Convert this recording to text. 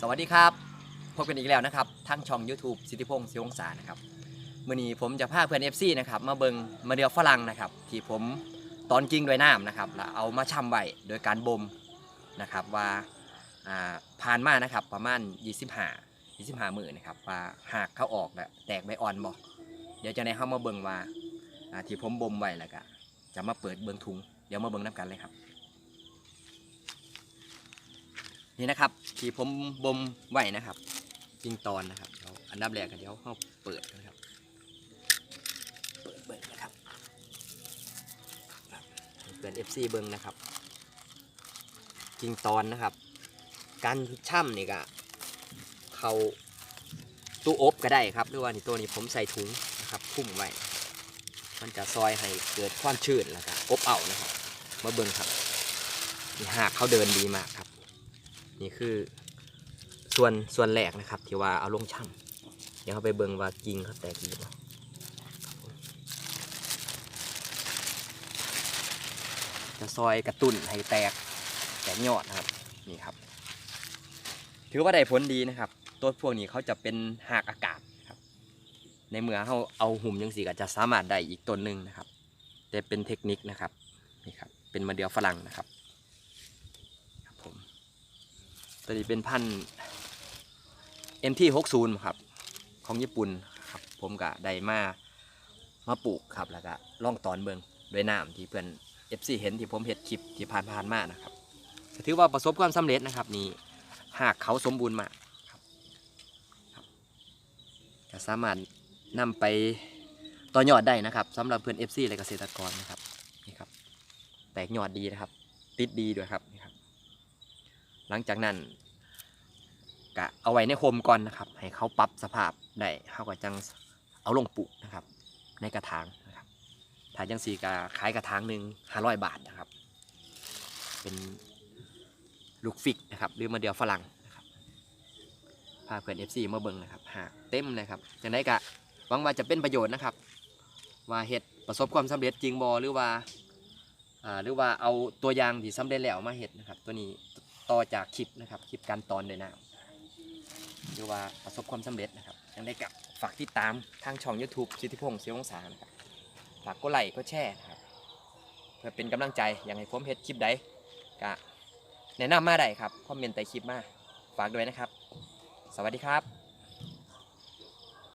สวัสดีครับ พบกันอีกแล้วนะครับทั้งช่อง YouTube สิทธิพงศ์ศิวงศานะครับมื่อนี้ผมจะพาเพื่อน FC นะครับมาเบิงมาเดียวฝรั่งนะครับ ที่ผมตอนกิ้งด้วยน้ำนะครับแล้วเอามาช่ำไว้โดยการบ่มนะครับว่าอ่าผ่านมานะครับประมาณ 25 25มือนะครับว่าหากเขาออกแล้วแตกใบอ่อนบ่เดี๋ยวจะในเข้ามาเบิงว่าอ่าที่ผมบ่มไว้แล้วก็จะมาเปิดเบิงถุงเดี๋ยวมาเบิงน้ำกันเลยครับ นี่นะครับ ที่ผมบ่มไว้นะครับจริงตอนนะครับเดี๋ยวอันดับแรกก็เดี๋ยวเราเปิดกันครับ เปิดเบิดนะครับครับให้เปิด FC เบิ้งนะครับจริงตอนนะครับ การช่ำนี่ก็เขาตู้อบก็ได้ครับหรือว่านี่ตัวนี้ผมใส่ถุงนะครับพุ่มไว้มันจะซอยให้เกิดความชื้นแล้วก็อบเอานะครับมาเบิ้งครับนี่หากเขาเดินดีมากครับ นี่คือส่วนส่วนแรกนะครับ ที่ว่าเอาลงช่ำเดี๋ยวเราไปเบิ่งว่ากิ่งเขาแตกหรือเปล่าจะซอยกระตุ้นให้แตกแตกยอดนะครับนี่ครับ ถือว่าได้ผลดีนะครับต้นพวกนี้เขาจะเป็นหากอากาศครับ ในเมื่อเขาเอาหุ่มยังสีก็จะสามารถได้อีกต้นหนึ่งนะครับ แต่เป็นเทคนิคนะครับนี่ครับเป็นมาเดียวฝรั่งนะครับผม ตัวนี้เป็นพันธุ์ MT60 ครับ ของญี่ปุ่นครับ ผมก็ได้มามาปลูกครับแล้วก็ล่องตอนเบิงด้วยน้ำที่เพื่อน FC เห็นที่ผมเห็ดคลิปที่ผ่านผ่านมานะครับถือว่าประสบความสำเร็จนะครับนี่หากเขาสมบูรณ์มากครับก็สามารถนำไปต่อยอดได้นะครับสำหรับเพื่อน FC และเกษตรกรนะครับนี่ครับ แตกยอดดีนะครับ ติดดีด้วยครับนี่ครับ หลังจากนั้น ก็เอาไว้ในโฮมก่อนนะครับ ให้เขาปรับสภาพได้เขาก็จังเอาลงปลูกนะครับ ในกระถางนะครับถ้าจังสีก็ขายกระถางหนึ่งห้าร้อยบาทนะครับ เป็นลูกฟิกนะครับหรือมาเดียวฝรั่งนะครับพาเพื่อน FC มาเบิ่งนะครับหากเต็มเลยครับจังได้กะหวังว่าจะเป็นประโยชน์นะครับ ว่าเห็ดประสบความสำเร็จจริงบอหรือว่าอ่าหรือว่าเอาตัวอย่างที่สำเร็จแล้วมาเห็ดนะครับ ตัวนี้ต่อจากคลิปนะครับ คลิปการตอนเลยนะ หรือว่าประสบความสำเร็จนะครับยังได้กับฝากติดตามทางช่อง YouTube สิทธิพงศ์เสียงองศานะครับฝากกดไลค์กดแชร์นะครับเพื่อเป็นกำลังใจอยากให้ผมเฮ็ดคลิปใดก็แนะนำมาได้ครับคอมเมนต์ใต้คลิปมาฝากด้วยนะครับ สวัสดีครับ